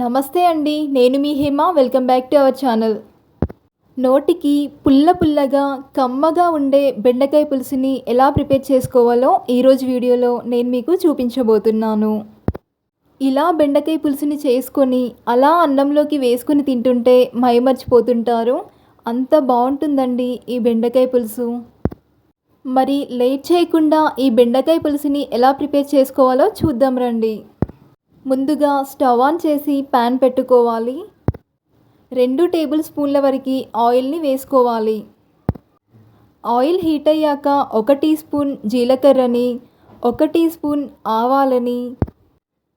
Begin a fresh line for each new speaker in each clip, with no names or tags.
నమస్తే అండి నేను మీ Hema welcome back to our channel. నోటికి పుల్ల పుల్లగా కమ్మగా ఉండే బెండకాయ పులుసుని ఎలా ప్రిపేర్ చేసుకోవాలో ఈరోజు వీడియోలో నేను మీకు చూపించబోతున్నాను. ఇలా బెండకాయ పులుసుని చేసుకొని అలా అన్నంలోకి వేసుకుని తింటుంటే మైమర్చిపోతుంటారు. అంత బాగుంటుందండి ఈ బెండకాయ పులుసు. మరి లేట్ చేయకుండా ఈ బెండకాయ పులుసుని ఎలా ప్రిపేర్ చేసుకోవాలో చూద్దాం రండి. ముందుగా స్టవ్ ఆన్ చేసి ప్యాన్ పెట్టుకోవాలి. రెండు టేబుల్ స్పూన్ల వరకు ఆయిల్ని వేసుకోవాలి. ఆయిల్ హీట్ అయ్యాక ఒక టీ స్పూన్ జీలకర్రని ఒక టీ స్పూన్ ఆవాలని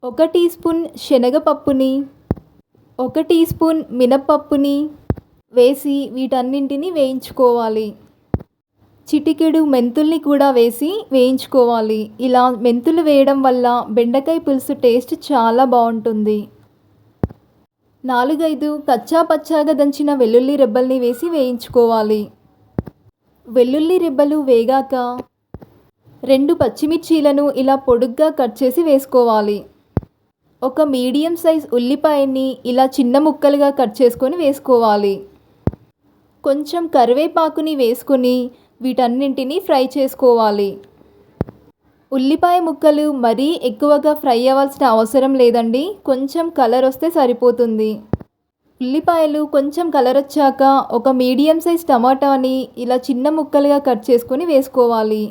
ఒక టీ స్పూన్ శనగపప్పుని ఒక టీ స్పూన్ మినప్పప్పుని వేసి వీటన్నింటిని వేయించుకోవాలి. చిటికెడు మెంతుల్ని కూడా వేసి వేయించుకోవాలి. ఇలా మెంతులు వేయడం వల్ల బెండకాయ పులుసు టేస్ట్ చాలా బాగుంటుంది. నాలుగైదు కచ్చా పచ్చాగా దంచిన వెల్లుల్లి రెబ్బల్ని వేసి వేయించుకోవాలి. వెల్లుల్లి రెబ్బలు వేగాక రెండు పచ్చిమిర్చీలను ఇలా పొడుగ్గా కట్ చేసి వేసుకోవాలి. ఒక మీడియం సైజ్ ఉల్లిపాయని ఇలా చిన్న ముక్కలుగా కట్ చేసుకొని వేసుకోవాలి. కొంచెం కరివేపాకుని వేసుకొని వీటన్నింటినీ ఫ్రై చేసుకోవాలి. ఉల్లిపాయ ముక్కలు మరీ ఎక్కువగా ఫ్రై అవ్వాల్సిన అవసరం లేదండి. కొంచెం కలర్ వస్తే సరిపోతుంది. ఉల్లిపాయలు కొంచెం కలర్ వచ్చాక ఒక మీడియం సైజ్ టమాటాని ఇలా చిన్న ముక్కలుగా కట్ చేసుకొని వేసుకోవాలి.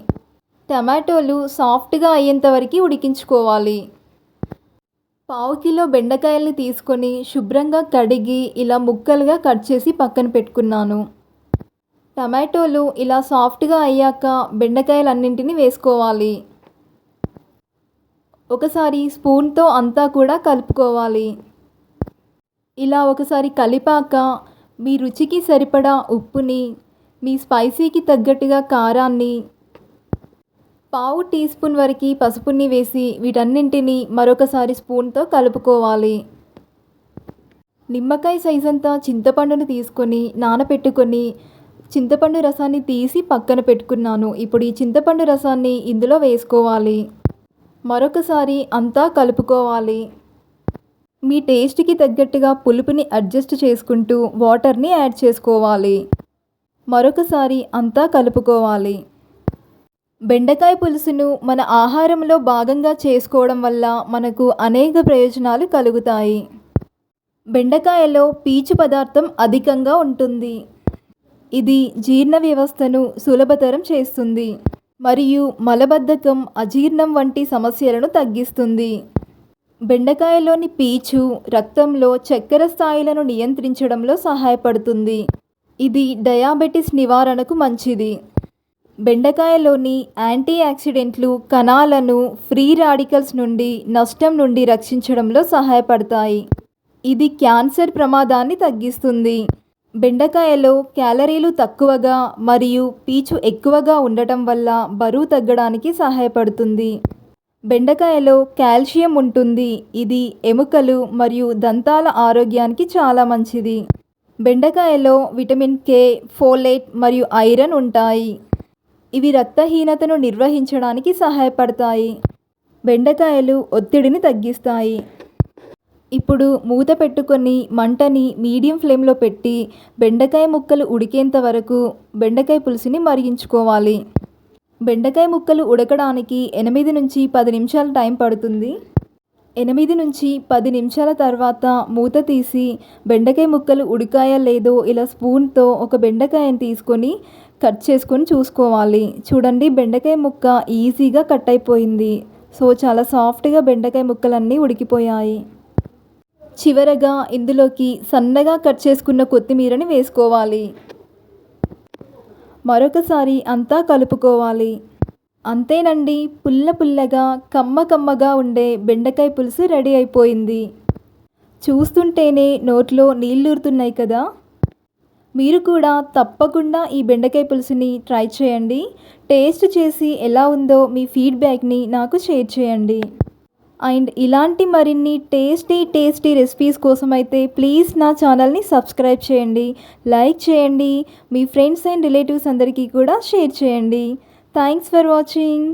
టమాటోలు సాఫ్ట్గా అయ్యేంత వరకు ఉడికించుకోవాలి. పావు కిలో బెండకాయల్ని తీసుకొని శుభ్రంగా కడిగి ఇలా ముక్కలుగా కట్ చేసి పక్కన పెట్టుకున్నాను. టమాటోలు ఇలా సాఫ్ట్గా అయ్యాక బెండకాయలన్నింటినీ వేసుకోవాలి. ఒకసారి స్పూన్తో అంతా కూడా కలుపుకోవాలి. ఇలా ఒకసారి కలిపాక మీ రుచికి సరిపడా ఉప్పుని మీ స్పైసీకి తగ్గట్టుగా కారాన్ని పావు టీ స్పూన్ వరకు పసుపుని వేసి వీటన్నింటినీ మరొకసారి స్పూన్తో కలుపుకోవాలి. నిమ్మకాయ సైజ్ అంతా చింతపండును తీసుకొని నానపెట్టుకొని చింతపండు రసాన్ని తీసి పక్కన పెట్టుకున్నాను. ఇప్పుడు ఈ చింతపండు రసాన్ని ఇందులో వేసుకోవాలి. మరొకసారి అంతా కలుపుకోవాలి. మీ టేస్ట్కి తగ్గట్టుగా పులుపుని అడ్జస్ట్ చేసుకుంటూ వాటర్ని యాడ్ చేసుకోవాలి. మరొకసారి అంతా కలుపుకోవాలి. బెండకాయ పులుసును మన ఆహారంలో భాగంగా చేసుకోవడం వల్ల మనకు అనేక ప్రయోజనాలు కలుగుతాయి. బెండకాయలో పీచు పదార్థం అధికంగా ఉంటుంది. ఇది జీర్ణ వ్యవస్థను సులభతరం చేస్తుంది మరియు మలబద్ధకం అజీర్ణం వంటి సమస్యలను తగ్గిస్తుంది. బెండకాయలోని పీచు రక్తంలో చక్కెర స్థాయిలను నియంత్రించడంలో సహాయపడుతుంది. ఇది డయాబెటిస్ నివారణకు మంచిది. బెండకాయలోని యాంటీ ఆక్సిడెంట్లు కణాలను ఫ్రీ రాడికల్స్ నుండి నష్టం నుండి రక్షించడంలో సహాయపడతాయి. ఇది క్యాన్సర్ ప్రమాదాన్ని తగ్గిస్తుంది. బెండకాయలో క్యాలరీలు తక్కువగా మరియు పీచు ఎక్కువగా ఉండటం వల్ల బరువు తగ్గడానికి సహాయపడుతుంది. బెండకాయలో కాల్షియం ఉంటుంది. ఇది ఎముకలు మరియు దంతాల ఆరోగ్యానికి చాలా మంచిది. బెండకాయలో విటమిన్ కే ఫోలేట్ మరియు ఐరన్ ఉంటాయి. ఇవి రక్తహీనతను నిర్వహించడానికి సహాయపడతాయి. బెండకాయలు ఒత్తిడిని తగ్గిస్తాయి. ఇప్పుడు మూత పెట్టుకొని మంటని మీడియం ఫ్లేమ్లో పెట్టి బెండకాయ ముక్కలు ఉడికేంత వరకు బెండకాయ పులుసుని మరిగించుకోవాలి. బెండకాయ ముక్కలు ఉడకడానికి ఎనిమిది నుంచి పది నిమిషాల టైం పడుతుంది. ఎనిమిది నుంచి పది నిమిషాల తర్వాత మూత తీసి బెండకాయ ముక్కలు ఉడికాయా లేదో ఇలా స్పూన్తో ఒక బెండకాయని తీసుకొని కట్ చేసుకొని చూసుకోవాలి. చూడండి బెండకాయ ముక్క ఈజీగా కట్ అయిపోయింది. సో చాలా సాఫ్ట్గా బెండకాయ ముక్కలన్నీ ఉడికిపోయాయి. చివరగా ఇందులోకి సన్నగా కట్ చేసుకున్న కొత్తిమీరని వేసుకోవాలి. మరొకసారి అంతా కలుపుకోవాలి. అంతేనండి పుల్ల పుల్లగా కమ్మ కమ్మగా ఉండే బెండకాయ పులుసు రెడీ అయిపోయింది. చూస్తుంటేనే నోట్లో నీళ్ళూరుతున్నాయి కదా? మీరు కూడా తప్పకుండా ఈ బెండకాయ పులుసుని ట్రై చేయండి. టేస్ట్ చేసి ఎలా ఉందో మీ ఫీడ్బ్యాక్ని నాకు షేర్ చేయండి. అండ్ ఇలాంటి మరిన్ని టేస్టీ టేస్టీ రెసిపీస్ కోసం అయితే ప్లీజ్ నా ఛానల్ని సబ్స్క్రైబ్ చేయండి లైక్ చేయండి మీ ఫ్రెండ్స్ అండ్ రిలేటివ్స్ అందరికీ కూడా షేర్ చేయండి. Thanks for watching.